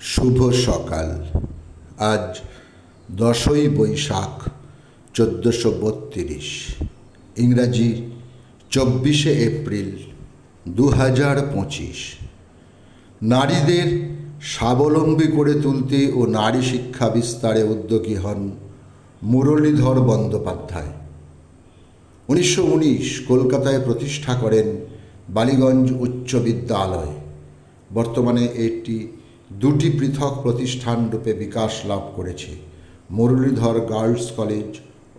শুভ সকাল। আজ দশই বৈশাখ, চোদ্দোশো বত্রিশ। ইংরাজি, চব্বিশে এপ্রিল দু হাজার পঁচিশ। নারীদের স্বাবলম্বী করে তুলতে ও নারী শিক্ষা বিস্তারে উদ্যোগী হন মুরলীধর বন্দ্যোপাধ্যায়। উনিশশো উনিশ কলকাতায় প্রতিষ্ঠা করেন বালিগঞ্জ উচ্চ বিদ্যালয়। বর্তমানে এটি দুটি পৃথক প্রতিষ্ঠান রূপে বিকাশ লাভ করেছে, মুরলীধর গার্লস কলেজ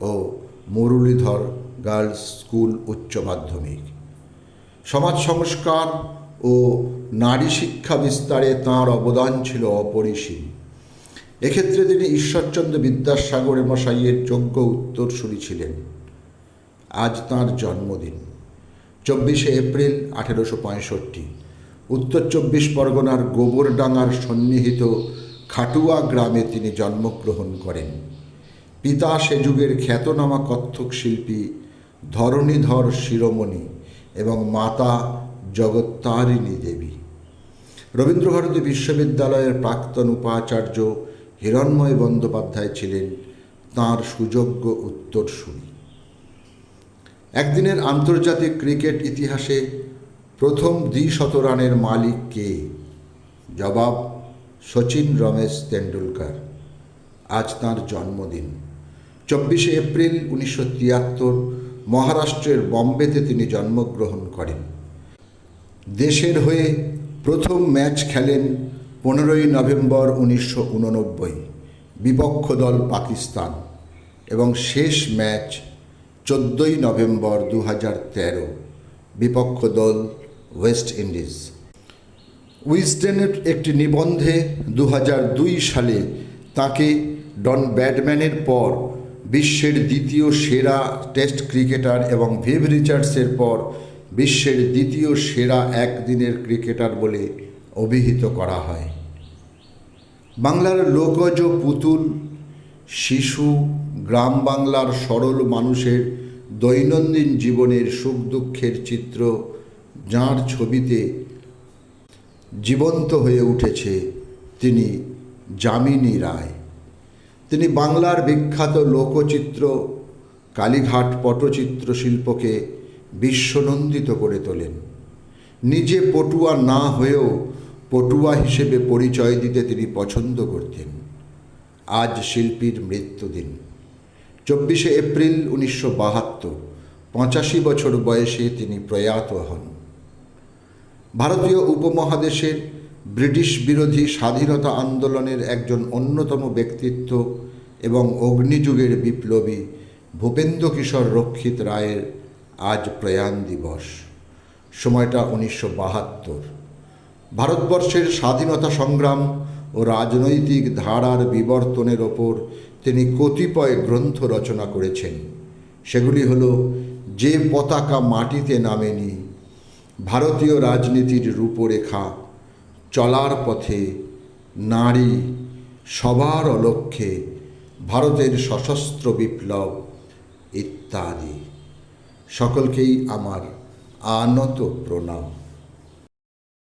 ও মুরলীধর গার্লস স্কুল উচ্চ মাধ্যমিক। সমাজ সংস্কার ও নারী শিক্ষা বিস্তারে তাঁর অবদান ছিল অপরিসীম। এক্ষেত্রে তিনি ঈশ্বরচন্দ্র বিদ্যাসাগরের মশাইয়ের যোগ্য উত্তরসূরি ছিলেন। আজ তাঁর জন্মদিন, চব্বিশে এপ্রিল আঠেরোশো পঁয়ষট্টি। উত্তর চব্বিশ পরগনার গোবরডাঙ্গার সন্নিহিত খাটুয়া গ্রামে তিনি জন্মগ্রহণ করেন। পিতা সে যুগের খ্যাতনামা কত্থক শিল্পী, ধরণীধর শিরোমণি এবং মাতা জগত্তারিণী দেবী। রবীন্দ্রভারতী বিশ্ববিদ্যালয়ের প্রাক্তন উপাচার্য হিরণময় বন্দ্যোপাধ্যায় ছিলেন তাঁর সুযোগ্য উত্তরসূরি। একদিনের আন্তর্জাতিক ক্রিকেট ইতিহাসে প্রথম দ্বিশত রানের মালিক কে? জবাব, সচিন রমেশ তেন্ডুলকার। আজ তাঁর জন্মদিন। চব্বিশে এপ্রিল উনিশশো তিয়াত্তর মহারাষ্ট্রের বম্বেতে তিনি জন্মগ্রহণ করেন। দেশের হয়ে প্রথম ম্যাচ খেলেন পনেরোই নভেম্বর উনিশশো উননব্বই, বিপক্ষ দল পাকিস্তান এবং শেষ ম্যাচ চোদ্দোই নভেম্বর দু হাজার তেরো, বিপক্ষ দল ওয়েস্ট ইন্ডিজ উইজডেনের একটি নিবন্ধে দু সালে তাকে ডন ব্যাডম্যানের পর বিশ্বের দ্বিতীয় সেরা টেস্ট ক্রিকেটার এবং ভিভ রিচার্ডসের পর বিশ্বের দ্বিতীয় সেরা একদিনের ক্রিকেটার বলে অভিহিত করা হয়। বাংলার লোকজ পুতুল, শিশু, গ্রাম বাংলার সরল মানুষের দৈনন্দিন জীবনের সুখ দুঃখের চিত্র যাঁর ছবিতে জীবন্ত হয়ে উঠেছে তিনি যামিনী রায়। তিনি বাংলার বিখ্যাত লোকচিত্র, কালীঘাট পটচিত্র শিল্পকে বিশ্বনন্দিত করে তোলেন। নিজে পটুয়া না হয়েও পটুয়া হিসেবে পরিচয় দিতে তিনি পছন্দ করতেন। আজ শিল্পীর মৃত্যুদিন। চব্বিশে এপ্রিল উনিশশো বাহাত্তর, পঁচাশি বছর বয়সে তিনি প্রয়াত হন। ভারতীয় উপমহাদেশের ব্রিটিশ বিরোধী স্বাধীনতা আন্দোলনের একজন অন্যতম ব্যক্তিত্ব এবং অগ্নিযুগের বিপ্লবী ভূপেন্দ্র কিশোর রক্ষিত রায়ের আজ প্রয়াণ দিবস। সময়টা উনিশশো বাহাত্তর। ভারতবর্ষের স্বাধীনতা সংগ্রাম ও রাজনৈতিক ধারার বিবর্তনের ওপর তিনি কতিপয় গ্রন্থ রচনা করেছেন। সেগুলি হল যে পতাকা মাটিতে নামেনি ভারতীয় রাজনীতির রূপরেখা, চলার পথে নারী সবার অলক্ষ্যে ভারতের সশস্ত্র বিপ্লব ইত্যাদি। সকলকেই আমার আনত প্রণাম।